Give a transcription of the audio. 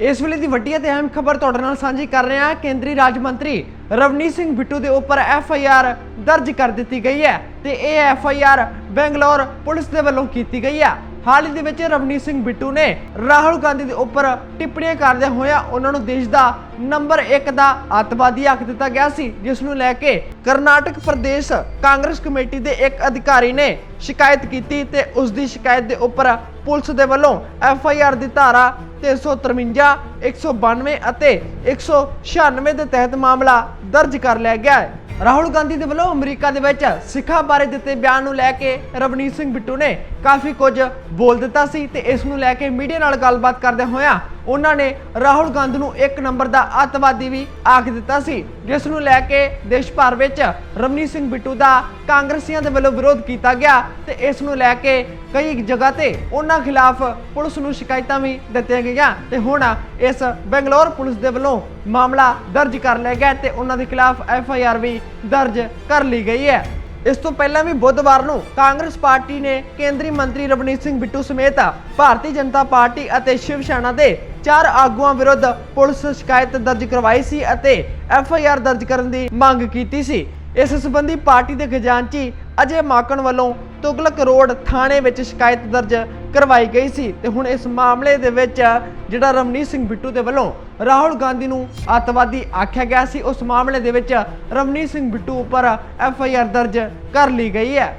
ਇਸ ਵੇਲੇ ਦੀ ਵੱਡੀ ਅਤੇ ਅਹਿਮ ਖਬਰ ਤੁਹਾਡੇ ਨਾਲ ਸਾਂਝੀ ਕਰ ਰਹੇ ਹਾਂ। ਕੇਂਦਰੀ ਰਾਜ ਮੰਤਰੀ ਰਵਨੀਤ ਸਿੰਘ ਬਿੱਟੂ ਦੇ ਉੱਪਰ ਐਫ ਆਈ ਆਰ ਦਰਜ ਕਰ ਦਿੱਤੀ ਗਈ ਹੈ ਤੇ ਇਹ F I R Bangalore police ਦੇ ਵੱਲੋਂ ਕੀਤੀ ਗਈ ਹੈ। ਹਾਲ ਹੀ ਦੇ ਵਿੱਚ ਰਵਨੀਤ ਸਿੰਘ ਬਿੱਟੂ ਨੇ ਰਾਹੁਲ ਗਾਂਧੀ ਦੇ ਉੱਪਰ ਟਿੱਪਣੀਆਂ ਕਰਦਿਆਂ ਹੋਇਆ ਉਹਨਾਂ ਨੂੰ ਦੇਸ਼ ਦਾ ਨੰਬਰ 1 ਦਾ ਅੱਤਵਾਦੀ ਆਖ ਦਿੱਤਾ ਗਿਆ ਸੀ, ਜਿਸ ਨੂੰ ਲੈ ਕੇ ਕਰਨਾਟਕ ਪ੍ਰਦੇਸ਼ ਕਾਂਗਰਸ ਕਮੇਟੀ ਦੇ ਇੱਕ ਅਧਿਕਾਰੀ ਨੇ ਸ਼ਿਕਾਇਤ ਕੀਤੀ ਤੇ ਉਸ ਦੀ ਸ਼ਿਕਾਇਤ ਦੇ ਉੱਪਰ ਪੁਲਿਸ ਦੇ ਵੱਲੋਂ ਐਫ ਆਈ ਆਰ ਦੀ ਧਾਰਾ 353 192 ਅਤੇ 196 ਦੇ ਤਹਿਤ ਮਾਮਲਾ ਦਰਜ ਕਰ ਲਿਆ ਗਿਆ ਹੈ। ਰਾਹੁਲ ਗਾਂਧੀ ਦੇ ਵੱਲੋਂ ਅਮਰੀਕਾ ਦੇ ਵਿੱਚ ਸਿੱਖਾਂ ਬਾਰੇ ਦਿੱਤੇ ਬਿਆਨ ਨੂੰ ਲੈ ਕੇ ਰਵਨੀਤ ਸਿੰਘ ਬਿੱਟੂ ਨੇ ਕਾਫੀ ਕੁਝ ਬੋਲ ਦਿੱਤਾ ਸੀ ਤੇ ਇਸ ਨੂੰ ਲੈ ਕੇ ਮੀਡੀਆ ਨਾਲ ਗੱਲਬਾਤ ਕਰਦੇ ਹੋਇਆ ਉਹਨਾਂ ਨੇ ਰਾਹੁਲ ਗਾਂਧੀ ਨੂੰ ਇੱਕ ਨੰਬਰ ਦਾ ਅੱਤਵਾਦੀ ਵੀ ਆਖ ਦਿੱਤਾ ਸੀ, ਜਿਸ ਨੂੰ ਲੈ ਕੇ ਦੇਸ਼ ਭਰ ਵਿੱਚ ਰਵਨੀਤ ਸਿੰਘ ਬਿੱਟੂ ਦਾ ਕਾਂਗਰਸੀਆਂ ਦੇ ਵੱਲੋਂ ਵਿਰੋਧ ਕੀਤਾ ਗਿਆ ਤੇ ਇਸ ਨੂੰ ਲੈ ਕੇ ਕਈ ਜਗ੍ਹਾ ਤੇ ਉਹਨਾਂ ਖਿਲਾਫ ਪੁਲਿਸ ਨੂੰ ਸ਼ਿਕਾਇਤਾਂ ਵੀ ਦਿੱਤੀਆਂ ਗਈਆਂ ਤੇ ਹੁਣ ਇਸ ਬੰਗਲੌਰ ਪੁਲਿਸ ਦੇ ਵੱਲੋਂ ਮਾਮਲਾ ਦਰਜ ਕਰ ਲਿਆ ਗਿਆ ਤੇ ਉਹਨਾਂ ਦੇ ਖਿਲਾਫ ਐਫ ਆਈ ਆਰ ਵੀ ਦਰਜ ਕਰ ਲਈ ਗਈ ਹੈ। ਇਸ ਤੋਂ ਪਹਿਲਾਂ ਵੀ ਬੁੱਧਵਾਰ ਨੂੰ ਕਾਂਗਰਸ ਪਾਰਟੀ ਨੇ ਕੇਂਦਰੀ ਮੰਤਰੀ ਰਵਨੀਤ ਸਿੰਘ ਬਿੱਟੂ ਸਮੇਤ ਭਾਰਤੀ ਜਨਤਾ ਪਾਰਟੀ ਅਤੇ ਸ਼ਿਵ ਸੈਨਾ ਦੇ ਚਾਰ ਆਗੂਆਂ ਵਿਰੁੱਧ ਪੁਲਿਸ ਸ਼ਿਕਾਇਤ ਦਰਜ ਕਰਵਾਈ ਸੀ ਅਤੇ ਐਫ ਆਈ ਆਰ ਦਰਜ ਕਰਨ ਦੀ ਮੰਗ ਕੀਤੀ ਸੀ। ਇਸ ਸੰਬੰਧੀ ਪਾਰਟੀ ਦੇ ਖਜ਼ਾਨਚੀ ਅਜੇ ਮਾਕਣ ਵੱਲੋਂ ਤੁਗਲਕ ਰੋਡ ਥਾਣੇ ਵਿੱਚ ਸ਼ਿਕਾਇਤ ਦਰਜ ਕਰਵਾਈ ਗਈ ਸੀ ਤੇ ਹੁਣ ਇਸ ਮਾਮਲੇ ਦੇ ਵਿੱਚ ਜਿਹੜਾ ਰਮਨੀਤ ਸਿੰਘ ਬਿੱਟੂ ਦੇ ਵੱਲੋਂ ਰਾਹੁਲ ਗਾਂਧੀ ਨੂੰ ਅੱਤਵਾਦੀ ਆਖਿਆ ਗਿਆ ਸੀ, ਉਸ ਮਾਮਲੇ ਦੇ ਵਿੱਚ ਰਮਨੀਤ ਸਿੰਘ ਬਿੱਟੂ ਉੱਪਰ ਐਫ ਆਈ ਆਰ ਦਰਜ ਕਰ ਲਈ ਗਈ ਹੈ।